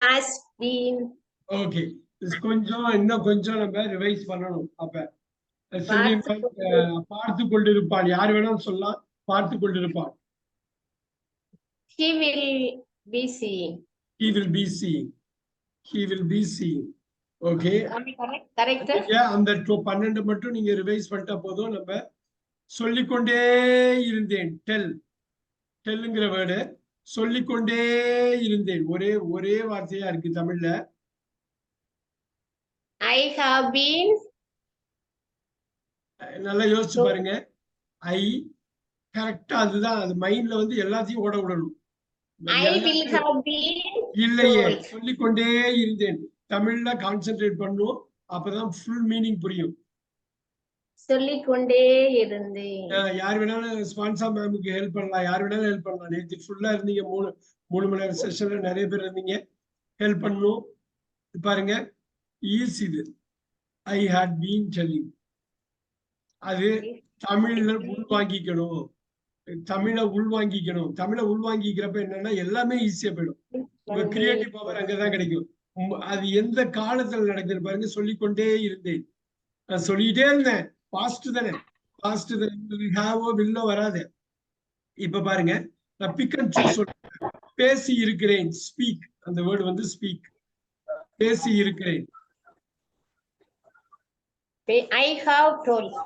has been okay கொஞ்சம் இன்னும் கொஞ்சம் நம்ம ரிவைஸ் பண்ணணும் அப்ப. பார்த்து கொண்டிருப்பான். யார் வேணாலும் சொல்லலாம். பார்த்து கொண்டிருப்பான். He will be seeing. he will be seeing. He will be seeing. Okay? அந்த பன்னெண்டு மட்டும் நீங்க ரிவைஸ் பண்ணிட்டா போதும். நம்ம சொல்லிக்கொண்டே இருந்தேன். டெல் டெல்லுங்கிற வேர்டு சொல்லிக்கொண்டே இருந்தேன். ஒரே ஒரே வார்த்தையா இருக்கு தமிழ்ல. I have been நல்லா யோசிச்சு பாருங்க. ஐ கரெக்டா அதுதான். அது மைண்ட்ல வந்து எல்லாத்தையும் ஓட விடணும். I will have been இல்லையே. சொல்லிக்கொண்டே இருந்தேன். தமிழ்ல கான்சென்ட்ரேட் பண்ணும். அப்பதான் ஃபுல் மீனிங் புரியும். சொல்லிக்கொண்டே இருந்தேன். யார் வேணாலும் ஸ்பான்சா மேமுக்கு ஹெல்ப் பண்ணலாம். யார் வேணாலும் ஹெல்ப் பண்ணலாம். நேற்று ஃபுல்லா இருந்தீங்க. மூணு மூணு மணி நேரம் செஷன்ல நிறைய பேர் இருந்தீங்க. ஹெல்ப் பண்ணும். பாருங்க. ஈஸி இது. ஐ ஹேட் பீன் டெல்லிங் அது தமிழ்ல உள்வாங்கிக்கணும். தமிழை உள்வாங்கிக்கணும். தமிழை உள்வாங்கிக்கிறப்ப என்னன்னா எல்லாமே ஈஸியா போயிடும். உங்க கிரியேட்டிவ் பவர் அங்கதான் கிடைக்கும். அது எந்த காலத்துல நடக்குது பாருங்க. சொல்லிக்கொண்டே இருந்தேன். நான் சொல்லிட்டே இருந்தேன். பாஸ்ட் தானே பாஸ்ட் ஹேவோ வில்லோ வராது. இப்ப பாருங்க. நான் பிக் அண்ட் சூஸ் சொல்றேன் பேசி இருக்கிறேன். ஸ்பீக் அந்த வேர்டு வந்து ஸ்பீக் பேசி இருக்கிறேன். Have told.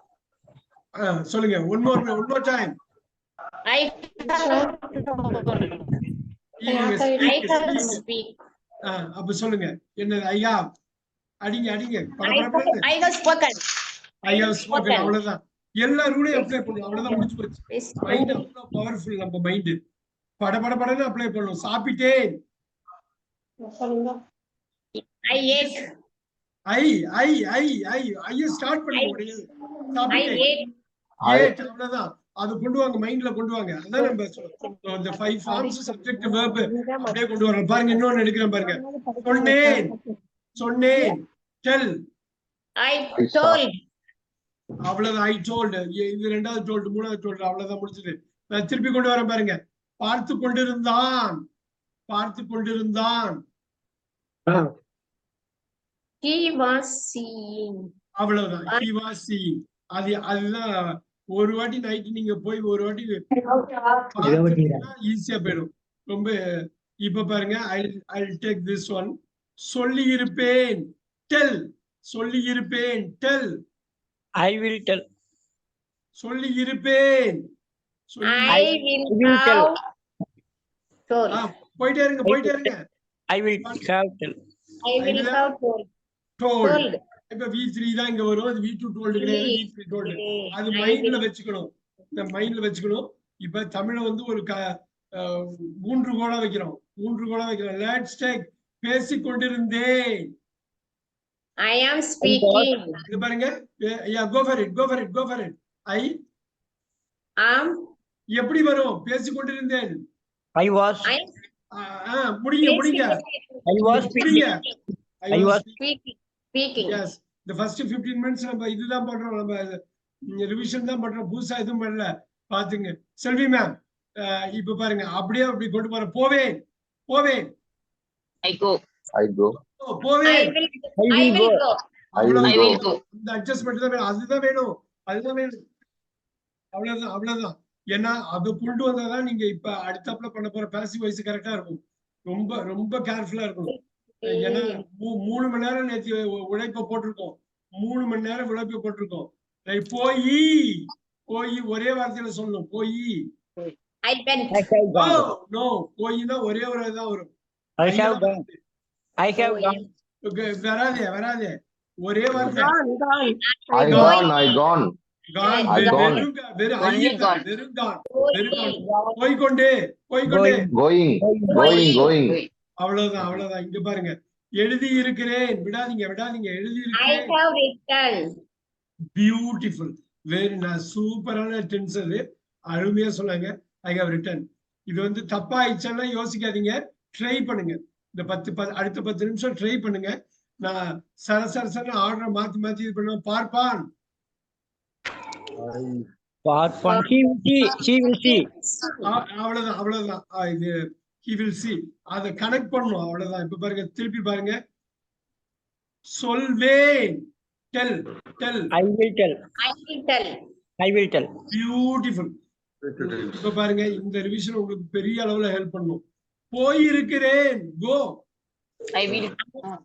ஆஹ் சொல்லுங்க. One more one more time speak. அப்ப சொல்லுங்க. என்ன ஐயா அடிங்க அடிங்க. I have- I have spoken. அவ்வளவுதான். எல்லா ரூலையும் அப்ளை பண்ணும் அவ்வளவுதான் முடிச்சு போச்சு. மைண்ட் அவ்வளவு பவர்ஃபுல் நம்ம மைண்ட் பட பட படன்னு அப்ளை பண்ணும் ate. ஐ ஐ ஐ ஐ ஐய ஸ்டார்ட் பண்ணி. ஏட் அவ்வளவுதான். அது கொண்டு வாங்க மைண்ட்ல கொண்டு வாங்க. அதான் நம்ம சொல்றோம். இந்த ஃபைவ் ஃபார்ம்ஸ் சப்ஜெக்ட் verb அப்படியே கொண்டு வரோம் பாருங்க இன்னொன்னு எடுக்கிறேன் பாருங்க. சொன்னேன். சொன்னேன். Tell I told. அவ்வளவுதான். ஐ டோல்டு இது ரெண்டாவது டோல்டு மூணாவது டோல்டு அவ்வளவுதான் முடிச்சது நான் திருப்பி கொண்டு வரேன் பாருங்க. பார்த்து கொண்டிருந்தான். பார்த்து கொண்டிருந்தான். அவ்வளவுதான். He was seeing. அது அதுதான். ஒரு வாட்டி நைட் நீங்க போய் ஒரு வாட்டி ஈஸியா போயிடும். ரொம்ப இப்ப பாருங்க I I take this one சொல்லி இருப்பேன் டெல் சொல்லி இருப்பேன் டெல் I will tell. சொல்லி இருப்பேன் சொல்லி I will will tell. have told. ஆ, போயிட்டே இருங்க போயிட்டே இருங்க I will have tell. I will have told. Told Told. இப்ப வி த்ரீ தான் இங்க வரும் அது வி டூ டோல்டு கிடையாது வி த்ரீ டோல்டு அது I மைண்ட்ல வச்சுக்கணும் இந்த மைண்ட்ல வச்சுக்கணும் இப்ப தமிழ வந்து ஒரு மூன்று கோலா வைக்கிறோம் மூன்று கோலா வைக்கிறோம் லேட்ஸ் டேக் பேசிக் கொண்டிருந்தேன் I am speaking. இது பாருங்க yeah go for it go for it go for it I Am. எப்படி வரும்? பேசிக் கொண்டிருந்தேன் I was, I முடிங்க முடிங்க. I was speaking. I I was was- speaking. Speaking. Yes இந்த ஃபர்ஸ்ட் 15 மினிட்ஸ் நம்ம இதுதான் பண்றோம். நம்ம ரிவிஷன் தான் பண்றோம். புதுசா எதுவும் பண்ணல. பாத்துங்க செல்வி மேம் இப்ப பாருங்க. அப்படியே அப்படி கொண்டு போற. போவேன். போவேன். I go. I go. ஓ, I போவேன் will. I I இந்த அட்ஜஸ்ட்மெண்ட் தான் வேணும். அதுதான் வேணும். அதுதான் வேணும். அவ்வளவுதான் அவ்வளவுதான். ஏன்னா அதை கொண்டு வந்தாதான் நீங்க இப்ப அடுத்தாப்புல பண்ண போற பேசிவ் வாய்ஸ் கரெக்டா இருக்கும். ரொம்ப ரொம்ப கேர்ஃபுல்லா இருக்கணும் ஏன்னா மூணு மணி நேரம் நேற்று உழைப்ப போட்டிருக்கோம். மூணு மணி நேரம் உழைப்ப போட்டிருக்கோம். போயி. போய் ஒரே வார்த்தையில சொல்லணும். போய். நோ போயின்னா ஒரே ஒரு இதுதான் வரும். Okay, வராதே வராதே. ஒரே. Going. Going. அவ்வளவுதான் அவ்வளவுதான். இங்க பாருங்க. எழுதி இருக்கிறேன் விடாதீங்க விடாதீங்க. எழுதி I இருக்கிறேன் have written. பியூட்டிஃபுல் வெரி நான் சூப்பரான டென்ஸ் அது. அருமையா சொன்னாங்க. ஐ ஹவ் ரிட்டன் இது வந்து தப்பா ஆயிடுச்சுன்னா யோசிக்காதீங்க. ட்ரை பண்ணுங்க. இந்த பத்து அடுத்த பத்து நிமிஷம் ட்ரை பண்ணுங்க. நான் சர சர சர ஆர்டர் மாத்தி மாத்தி இது பண்ணுவேன். பார்ப்பான். He will see. He will see. அ- அவ்வளவுதான் அவ்வளவுதான். இது he will see. அதை கனெக்ட் பண்ணும் அவ்வளவுதான். இப்ப பாருங்க திருப்பி பாருங்க. சொல்வேன். Tell tell I will tell. I will tell. I will tell. Beautiful இப்ப பாருங்க இந்த ரிவிஷன் உங்களுக்கு பெரிய அளவுல ஹெல்ப் பண்ணும். போயிருக்கிறேன். Go I will.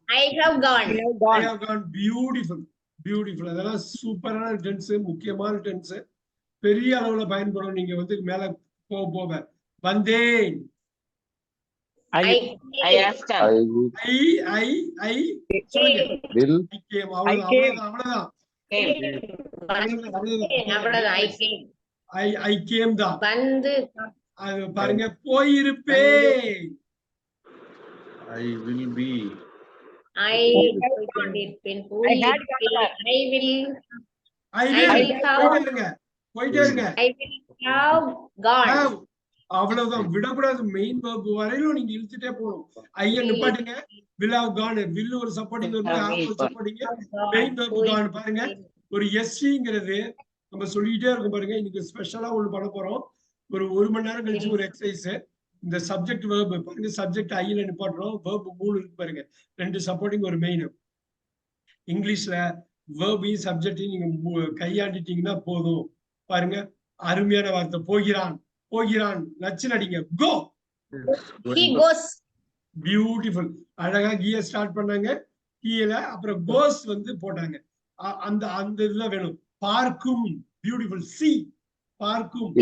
I have gone. I have I gone. Have gone beautiful beautiful அதெல்லாம் சூப்பரான டென்ஸ் முக்கியமான டென்ஸ் பெரிய அளவுல பயன்படும். நீங்க வந்து மேல போக போக வந்தேன். I I, will. I asked her. I will, ஐ ஐ ஐ ஐ அவ்வளவுதான். ஐ ஐ கேம் தான். வந்து அது பாருங்க போயிருப்பேன். I will be. I I had. I will I will have- போயிட்டே இருங்க I will have gone. அவ்வளவுதான் விடக்கூடாது மெயின் verb வரையிலும் நீங்க இழுத்துட்டே போகணும் ஐயா நிப்பாட்டுங்க will have gone will ஒரு சப்போர்ட்டிங் ஒரு சப்போர்ட்டிங் மெயின் verb gone பாருங்க ஒரு எஸ்சிங்கிறது நம்ம சொல்லிட்டே இருக்கோம் பாருங்க இன்னைக்கு ஸ்பெஷலா ஒண்ணு பண்ண போறோம் ஒரு ஒரு மணி நேரம் கழிச்சு ஒரு எக்ஸசைஸ் இந்த சப்ஜெக்ட் verb பாருங்க சப்ஜெக்ட் ஐல நிப்பாட்டுறோம். Verb மூணு இருக்கு பாருங்க. ரெண்டு சப்போர்ட்டிங் ஒரு மெயின் இங்கிலீஷ்ல வேர்பையும் சப்ஜெக்டையும் நீங்க கையாண்டிட்டீங்கன்னா போதும். பாருங்க. அருமையான வார்த்தை. போகிறான். போகிறான். நச்சு நடிங்க கோ. பியூட்டிஃபுல் அழகா கீய ஸ்டார்ட் பண்ணாங்க. கீழ அப்புறம் கோஸ் வந்து போட்டாங்க. அந்த அந்த இதுதான் வேணும். பார்க்கும். பியூட்டிஃபுல் சி பார்க்கும்.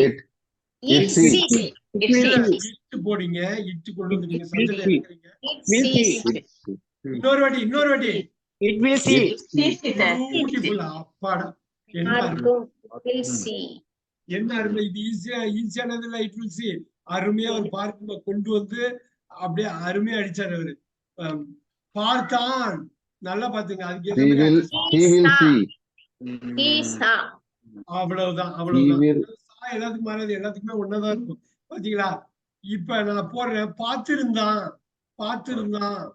இட்டு போடுங்க இட்டு கொண்டு see. sees. it, இன்னொரு வாட்டி இன்னொரு வாட்டி. It will see. பியூட்டிஃபுல் அப்பாடா. என்ன அருமை. பார்க்கும் will see. என்ன அருமை. இது ஈஸியா ஈஸியானது இல்ல இட் வில் சி அருமையா ஒரு பார்க்கும்ப கொண்டு வந்து அப்படியே அருமையா அடிச்சாரு அவரு. பார்த்தான் நல்லா பாத்துங்க அதுக்கு. அவ்வளவுதான் அவ்வளவுதான். சா எல்லாத்துக்கும் மாறாது. எல்லாத்துக்குமே ஒன்னதான் இருக்கும். பாத்தீங்களா? இப்ப நான் போடுறேன். பார்த்திருந்தான். பார்த்திருந்தான்.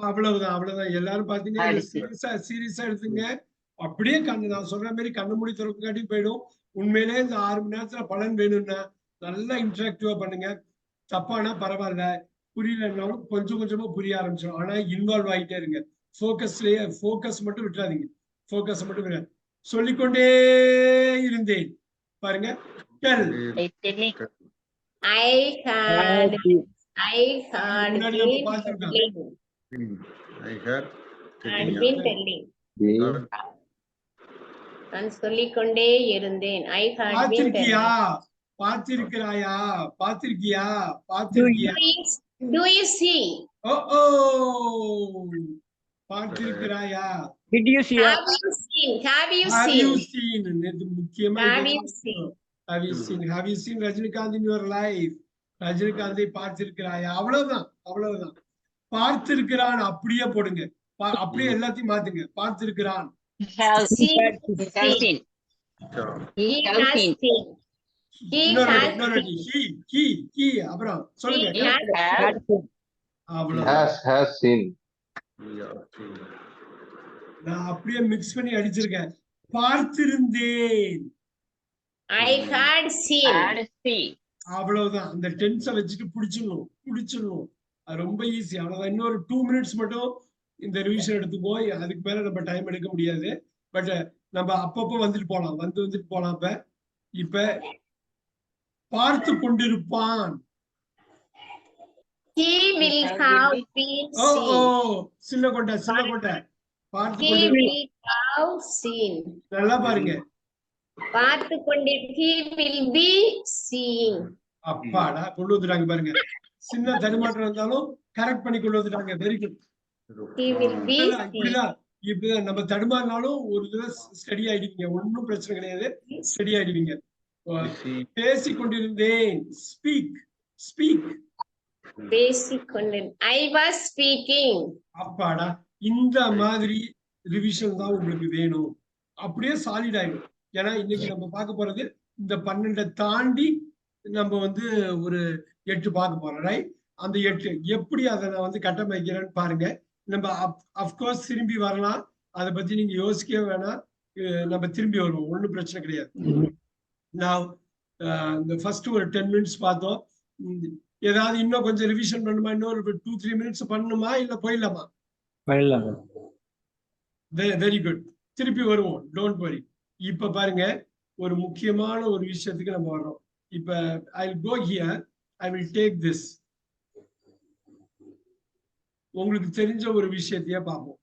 அவ்வளவுதான் அவ்வளவுதான். எல்லாரும் பாத்தீங்கன்னா. சீரியஸா சீரியஸா எடுத்துங்க. அப்படியே கண்ணு நான் சொல்ற மாதிரி கண்ணு மூடி திறக்காட்டி போயிடும். உண்மையிலே இந்த ஆறு மணி நேரத்துல பலன் வேணும்னா நல்லா இன்டராக்டிவா பண்ணுங்க. தப்பானா பரவாயில்ல. புரியலன்னாலும் கொஞ்சம் கொஞ்சமா புரிய ஆரம்பிச்சிடும். ஆனா இன்வால்வ் ஆகிட்டே இருங்க. ஃபோக்கஸ்லயே ஃபோக்கஸ் மட்டும் விட்டுறாதீங்க. ஃபோக்கஸ் மட்டும் விட சொல்லிக்கொண்டே இருந்தேன் பாருங்க telling. I had. Had been telling. being, நான் சொல்லிக்கொண்டே இருந்தேன் had been பார்த்திருக்கியா telling. பார்த்திருக்கிறாயா பார்த்திருக்கியா Do பார்த்திருக்கியா Do you see? O O பார்த்திருக்கிறாயா Did you see her? Have you seen? Have you have you seen? seen நேத்து முக்கியமா Have இது you seen? have you seen have you seen Rajinikanth in your life ரஜினிகாந்தை பார்த்திருக்கிறாயா அவ்வளவுதான் அவ்வளவுதான் பார்த்திருக்கிறான் அப்படியே போடுங்க பா- அப்படியே எல்லாத்தையும் மாத்துங்க பார்த்திருக்கிறான் அப்புறம் சொல்லுங்க நான் அப்படியே மிக்ஸ் பண்ணி அடிச்சிருக்கேன். பார்த்திருந்தேன். அவ்வளவுதான். அந்த டென்ஸை வச்சுட்டு புடிச்சிடணும் புடிச்சிடணும். அது ரொம்ப ஈஸி அவ்வளவுதான். இன்னொரு டூ மினிட்ஸ் மட்டும் இந்த ரிவிஷன் எடுத்துக்குவோம் அதுக்கு மேல நம்ம டைம் எடுக்க முடியாது. பட் நம்ம அப்பப்போ வந்துட்டு போலாம். வந்து வந்துட்டு போலாம் இப்ப. இப்ப பார்த்து கொண்டிருப்பான். He will have been seen. சின்ன கொண்ட சின்ன கொண்ட பார்த்து He கொண்டிருப்பான் will have seen. நல்லா பாருங்க. பார்த்து கொண்டு he will be seeing. அப்பாடா கொண்டு வந்துட்டாங்க பாருங்க. சின்ன தடுமாற்றம் இருந்தாலும் கரெக்ட் பண்ணி கொண்டு வந்துட்டாங்க. Very good He will be seeing. இப்படிதான். இப்படிதான் நம்ம தடுமாறினாலும் ஒரு தடவை ஸ்டடி ஆயிடுவீங்க. ஒன்னும் பிரச்சனை கிடையாது. ஸ்டடி ஆயிடுவீங்க. பேசி கொண்டிருந்தேன். ஸ்பீக் ஸ்பீக் பேசிக்கொண்டு I was speaking. அப்பாடா இந்த மாதிரி ரிவிஷன் தான் உங்களுக்கு வேணும். அப்படியே சாலிட் ஆயிடும். ஏன்னா இன்னைக்கு நம்ம பார்க்க போறது இந்த பன்னெண்டை தாண்டி நம்ம வந்து ஒரு எட்டு பார்க்க போறோம் ரைட் அந்த எட்டு. எப்படி அதை நான் வந்து கட்டமைக்கிறேன்னு பாருங்க. நம்ம அப்கோர்ஸ் திரும்பி வரலாம். அதை பத்தி நீங்க யோசிக்கவே வேணாம். நம்ம திரும்பி வருவோம். ஒண்ணும் பிரச்சனை கிடையாது. நான் இந்த ஃபர்ஸ்ட் ஒரு டென் மினிட்ஸ் பார்த்தோம். ஏதாவது இன்னும் கொஞ்சம் ரிவிஷன் பண்ணுமா? இன்னொரு டூ த்ரீ மினிட்ஸ் பண்ணணுமா இல்ல போயிடலாமா? பண்ணலாம் வெரி குட் திருப்பி வருவோம். டோன்ட் வரி இப்ப பாருங்க ஒரு முக்கியமான ஒரு விஷயத்துக்கு நம்ம வர்றோம். இப்ப I go here I will take this உங்களுக்கு தெரிஞ்ச ஒரு விஷயத்தையே பார்ப்போம்.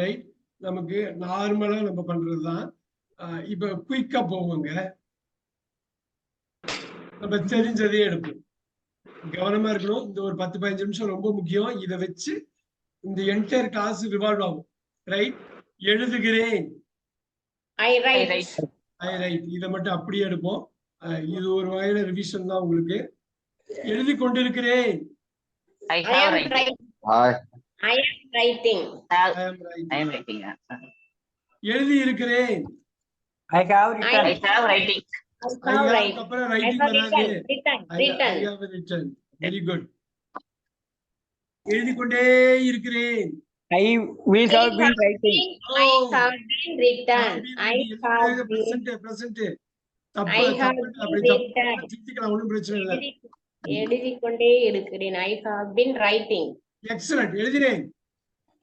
ரைட் நமக்கு நார்மலா நம்ம பண்றதுதான். இப்ப குயிக்கா போவோங்க. நம்ம தெரிஞ்சதே எடுப்போம். கவனமா இருக்கணும். இந்த ஒரு பத்து பதினஞ்சு நிமிஷம் ரொம்ப முக்கியம். இதை வச்சு இந்த என்டையர் கிளாஸ் ரிவால்வ் ஆகும். ரைட் எழுதுகிறேன். இதை மட்டும் அப்படியே எடுப்போம். இது ஒரு வகையில ரிவிஷன் தான் உங்களுக்கு. எழுதி கொண்டிருக்கிறேன். I I have am writing. writing. I, I am writing. Have, I am right. I am writing. எழுதி இருக்கிறேன். ரைட்டிங். வெரி குட் எழுதி கொண்டே இருக்கிறேன் I will have been writing. I have been written. I have been. Present present தப்பு I have தப்பு been அப்படி தப்பு written. திருத்திக்கலாம் ஒண்ணும் பிரச்சனை இல்லை எழுதி- எழுதிக் கொண்டே இருக்கிறேன் I have been writing excellent எழுதினேன்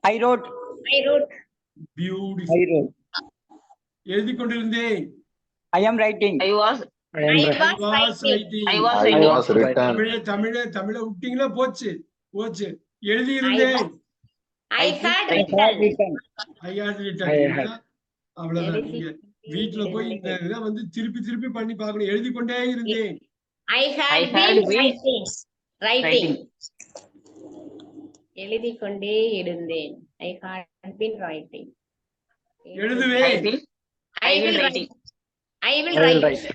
I wrote. I wrote beautiful I wrote. எழுதி கொண்டிருந்தேன் I am writing. I was, I am I writing. was was writing writing. I was I writing. was written. தமிழ தமிழ தமிழ விட்டீங்களா போச்சு போச்சு எழுதி இருந்தேன். அவ்வளவுதான் எழுதி வீட்டுல போய் இந்த இதை வந்து திருப்பி திருப்பி பண்ணி பார்க்கணும் எழுதி கொண்டே இருந்தேன் writing writing. எழுதிக் கொண்டே இருந்தேன் had been writing I எழுதுவேன் will, I I write.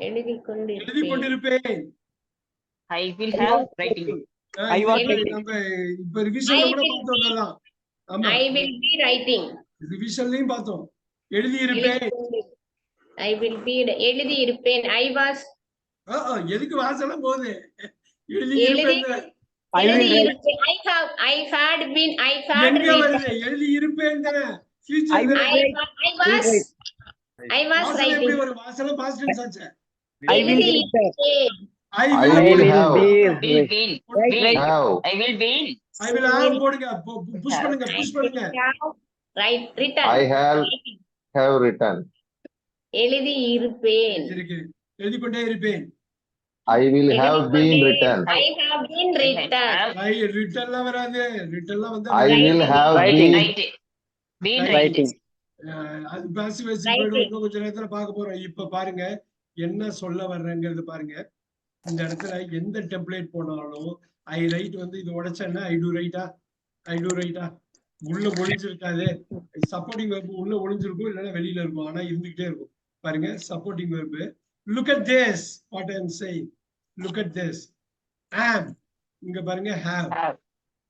எழுதிக் கொண்டு எழுதி. கொண்டிருப்பேன் I will have writing. Ah I இது was நம்ம- writing. நம்ம இப்ப ரிவிஷன்ல I கூட will பார்த்தோம் அதெல்லாம். ஆமா I will be writing ரிவிஷன்லயும் பார்த்தோம் எழுதி இருப்பேன் I will be எழுதி இருப்பேன் I was ஆஹ் ஆஹ் எதுக்கு வாசலாம் போகுது எழுதி எழுதி இருப்பேன் I will எழுதி. இருப்பேன் I have I had been I had எங்க written வருது எழுதி இருப்பேன் தானே I will I I was I was writing I will எழுதி write. இருப்பேன். I I will will will have. be Will, will, Right, will. right. Have. I will be. I will have போடுங்க push பண்ணுங்க I push பண்ணுங்க have right written I have, have written. எழுதி இருப்பேன் இருக்கு எழுதி கொண்டே இருப்பேன் I will have been written. I have been I written have ஐ ரிட்டன்லாம் வராது ரிட்டன்லாம் வந்து I will have Writing. கொஞ்ச நேரத்துல பார்க்க போறோம். இப்ப பாருங்க என்ன சொல்ல வர்றேங்கிறது பாருங்க. இந்த இடத்துல எந்த டெம்ப்ளேட் போனாலும் ஐ ரைட் வந்து இது உடைச்சேன்னா ஐ டூ ரைட்டா ஐ டூ ரைட்டா உள்ள ஒளிஞ்சிருக்காது. சப்போர்ட்டிங் வெர்பு உள்ள ஒளிஞ்சிருக்கும் இல்லைன்னா வெளியில இருக்கும். ஆனா இருந்துகிட்டே இருக்கும். பாருங்க supporting verb look at this what I am saying look at this ஆம் இங்க பாருங்க ஹேவ்.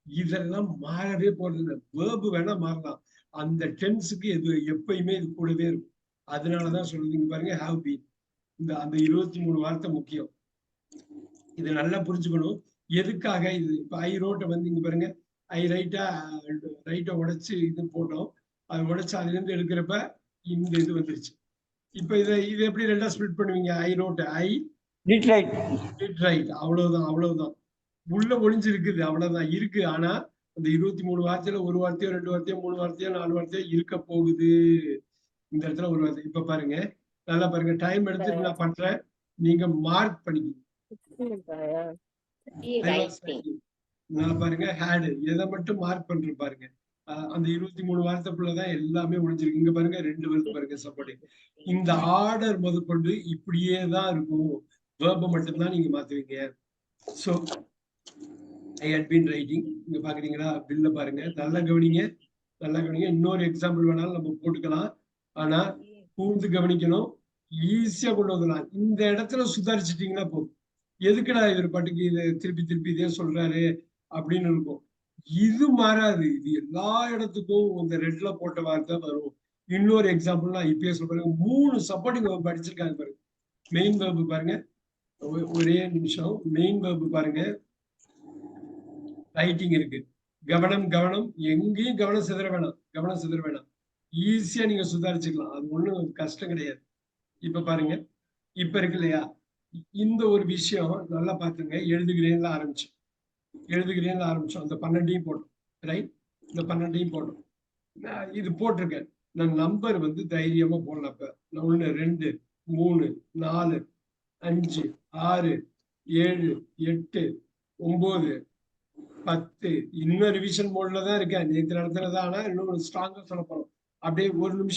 இதெல்லாம் மாறவே போறது வேர்பு வேணா மாறலாம். அந்த டென்ஸுக்கு இது எப்பயுமே இது கூடவே இருக்கும். அதனாலதான் சொல்லுது இங்க பாருங்க ஹாவ் பீன் இந்த அந்த இருபத்தி மூணு வார்த்தை முக்கியம். இது நல்லா புரிஞ்சுக்கணும். எதுக்காக இது? இப்ப ஐ ரோட்டை வந்து இங்க பாருங்க ஐ ரைட்டா ரைட்டை உடைச்சு இது போட்டோம். அது உடைச்சு அதுல இருந்து எடுக்கிறப்ப இந்த இது வந்துருச்சு. இப்ப இதை இது எப்படி ரெண்டா ஸ்பிளிட் பண்ணுவீங்க? ஐ ரோட்டை ஐ right. ரைட் அவ்வளவுதான் அவ்வளவுதான். உள்ள ஒளிஞ்சு இருக்குது அவ்வளவுதான். இருக்கு ஆனா அந்த இருபத்தி மூணு வார்த்தையில ஒரு வார்த்தையோ ரெண்டு வார்த்தையோ மூணு வார்த்தையோ நாலு வார்த்தையோ இருக்க போகுது. இந்த இடத்துல ஒரு வார்த்தை. இப்ப பாருங்க. நல்லா பாருங்க. டைம் எடுத்துட்டு நான் பண்றேன். நீங்க மார்க் writing. நான் பாருங்க. ஹேடு எதை மட்டும் மார்க் பண்றேன் பாருங்க. அந்த இருபத்தி மூணு வார்த்தைக்குள்ளதான் எல்லாமே ஒளிஞ்சிருக்கு இங்க பாருங்க. ரெண்டு வருது பாருங்க. சப்போர்ட்டிங் இந்த ஆர்டர் முதற்கொண்டு இப்படியே தான் இருக்கும். வேர்பை மட்டும்தான் நீங்க மாத்துவீங்க. So I had been writing இங்க பாக்குறீங்களா? பில்ல பாருங்க. நல்லா கவனிங்க. நல்லா கவனிங்க. இன்னொரு எக்ஸாம்பிள் வேணாலும் நம்ம போட்டுக்கலாம். ஆனா கூர்ந்து கவனிக்கணும். ஈஸியா கொண்டு வந்துடலாம். இந்த இடத்துல சுதாரிச்சிட்டீங்கன்னா போதும். எதுக்குடா இவர் பாட்டுக்கு இதை திருப்பி திருப்பி இதே சொல்றாரு? அப்படின்னு இருக்கும். இது மாறாது. இது எல்லா இடத்துக்கும் இந்த ரெட்ல போட்ட வார்த்தை வரும். இன்னொரு எக்ஸாம்பிள் நான் இப்பயே சொல்றேன். மூணு சப்போர்ட்டிங் படிச்சிருக்காங்க பாருங்க. மெயின் வேர்பு பாருங்க. ஒ- ஒரே நிமிஷம். மெயின் வேர்பு பாருங்க. ரைட்டிங் இருக்கு. கவனம் கவனம். எங்கேயும் கவனம் சிதற வேணாம். கவனம் சிதற வேணாம். ஈஸியா நீங்க சுதாரிச்சுக்கலாம். அது ஒண்ணும் கஷ்டம் கிடையாது. இப்ப பாருங்க. இப்ப இருக்கு இல்லையா? இந்த ஒரு விஷயம் நல்லா பாத்துங்க எழுதுகிறேன்ல ஆரம்பிச்சோம். எழுதுகிறேன்ல ஆரம்பிச்சோம். அந்த பன்னெண்டையும் போட்டோம். ரைட் இந்த பன்னெண்டையும் போட்டோம். நான் இது போட்டிருக்கேன். நான் நம்பர் வந்து தைரியமா போடலாம் இப்ப நான் ஒண்ணு ரெண்டு மூணு நாலு அஞ்சு ஆறு ஏழு எட்டு ஒன்பது பத்து. இன்னும் ரிவிஷன் மோட்ல தான் இருக்கேன். நேற்று நடத்துனது ஆனா இன்னும் ஸ்ட்ராங்கா சொல்ல போறோம் அப்படியே ஒரு நிமிஷம்